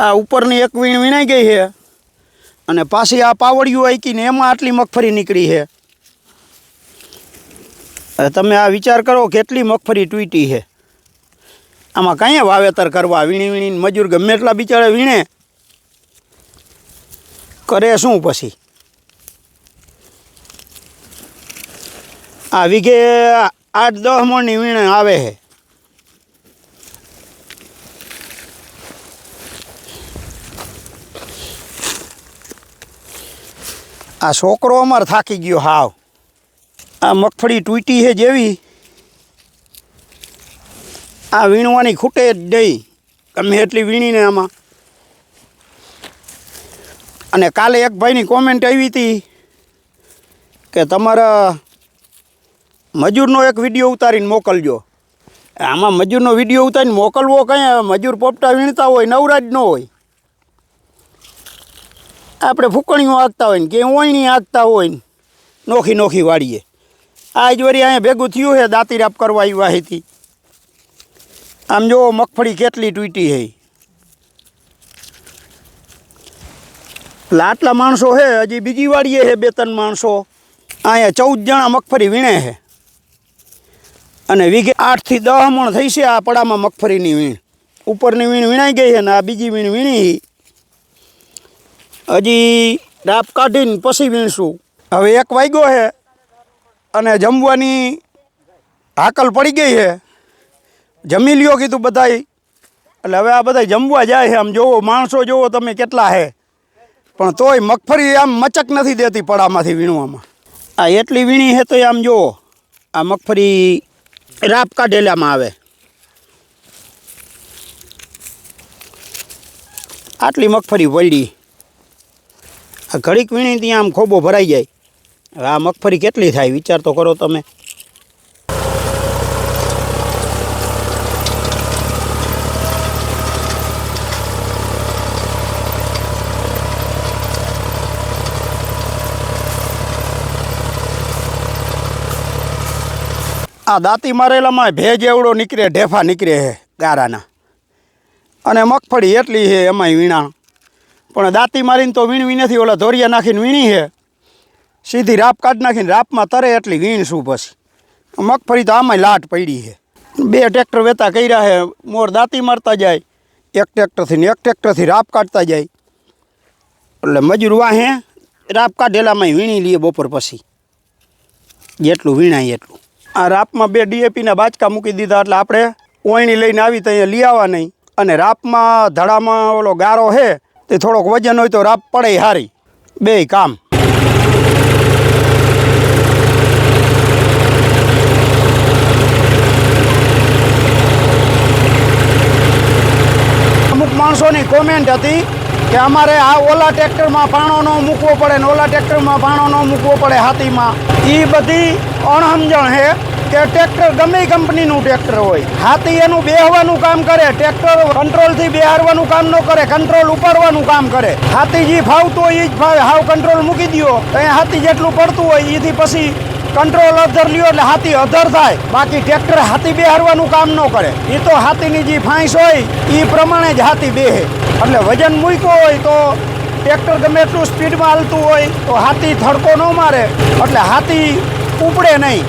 આ ઉપરની એક વીણ વીણાઈ ગઈ છે. અને પાછી આ પાવડિયું આંકીને એમાં આટલી મગફળી નીકળી છે. તમે આ વિચાર કરો કેટલી મગફળી તૂટી છે. આમાં કાંઈ વાવેતર કરવા વીણી વીણીને મજૂર ગમે એટલા બિચારા વીણે. કરે શું પછી? આ વીઘે આઠ દસ મણની વીણે આવે છે. આ છોકરો અમાર થાકી ગયો હાવ. આ મગફળી તૂટી છે જેવી. આ વીણવાની ખૂટે જ નહીં. ગમે એટલી વીણીને આમાં. અને કાલે એક ભાઈની કોમેન્ટ આવી હતી કે તમારા મજૂરનો એક વીડિયો ઉતારીને મોકલજો. આમાં મજૂરનો વીડિયો ઉતારીને મોકલવો કંઈ મજૂર પોપટા વીણતા હોય, નવરાજ ન હોય. આપણે ફૂકણીઓ આગતા હોય ને કે ઓયણી આગતા હોય ને, નોખી નોખી વાળીએ. આ જ વળી અહીંયા ભેગું થયું છે દાંતીરાપ કરવા આવ્યા હતી આમ જો મગફળી કેટલી તૂટી છે. એટલે આટલા માણસો છે, હજી બીજી વાળીએ છે, બે ત્રણ માણસો. અહીંયા ચૌદ જણા મગફળી વીણે છે. અને વીઘે આઠથી દહ મણ થઈ છે આ પડામાં મગફળીની વીણ. ઉપરની વીણ વીણાઈ ગઈ છે ને આ બીજી વીણ વીણી હજી રાપ કાઢીને પછી વીણશું. હવે એક વાગ્યો છે અને જમવાની હાકલ પડી ગઈ છે જમી લ્યો કીધું બધાય. એટલે હવે આ બધા જમવા જાય છે આમ જોવો માણસો જોવો તમે કેટલા છે પણ તોય મગફળી આમ મચક નથી દેતી પડામાંથી વીણવામાં. આ એટલી વીણી છે તોય આમ જોવો આ મગફળી રાપ કાઢેલામાં આવે. આટલી મગફળી પડી આ ઘડીક વીણી ત્યાં આમ ખોબો ભરાઈ જાય. હવે આ મગફળી કેટલી થાય વિચાર તો કરો તમે. આ દાંતી મારેલામાં ભેજ એવડો નીકળે, ઢેફા નીકળે છે ગારાના. અને મગફળી એટલી છે એમાંય વીણા. પણ દાંતી મારીને તો વીણવી નથી, ઓલા ધોરિયા નાખીને વીણી છે. સીધી રાપ કાઢી નાખીને રાપમાં તરે એટલી વીણશું પછી. મગફળી તો આમાંય લાટ પડી છે. બે ટ્રેક્ટર વેતા કર્યા છે, મોર દાંતી મારતા જાય, એક ટ્રેક્ટરથી ને એક ટ્રેક્ટરથી રાપ કાઢતા જાય. એટલે મજૂર વાહે, રાપ કાઢેલામાં વીણી લઈએ બપોર પછી. જેટલું વીણાય એટલું. આ રાપમાં બે ડીએપીના બાચકા મૂકી દીધા, એટલે આપણે ઓયણી લઈને આવી તો અહીંયા લઈ આવવા નહીં. અને રાપમાં ધડામાં ઓલો ગારો છે તે થોડોક વજન હોય તો રાપ પડે હારી. બે કામ. અમુક માણસોની કોમેન્ટ હતી કે અમારે આ ઓલા ટ્રેક્ટરમાં પાણો ન મૂકવો પડે ને ઓલા ટ્રેક્ટરમાં પાણો ન મૂકવો પડે હાથીમાં. એ બધી અણહમજણ છે. કે ટ્રેક્ટર ગમે કંપનીનું ટ્રેક્ટર હોય. હાથી એનું બેહવાનું કામ કરે, ટ્રેક્ટર કંટ્રોલથી બેહારવાનું કામ ન કરે, કંટ્રોલ ઉપાડવાનું કામ કરે. હાથી જે ફાવતું હોય એ જ ફાવે. હાવ કંટ્રોલ મૂકી દ્યો. તો એ હાથી જેટલું પડતું હોય એથી પછી કંટ્રોલ અધર લ્યો એટલે હાથી અધર થાય. બાકી ટ્રેક્ટર હાથી બેહારવાનું કામ ન કરે. એ તો હાથીની જે ફાંસ હોય એ પ્રમાણે જ હાથી બેહે. એટલે વજન મૂક્યો હોય તો ટ્રેક્ટર ગમે એટલું સ્પીડમાં હાલતું હોય તો હાથી થડકો ન મારે. એટલે હાથી ઉપડે નહીં.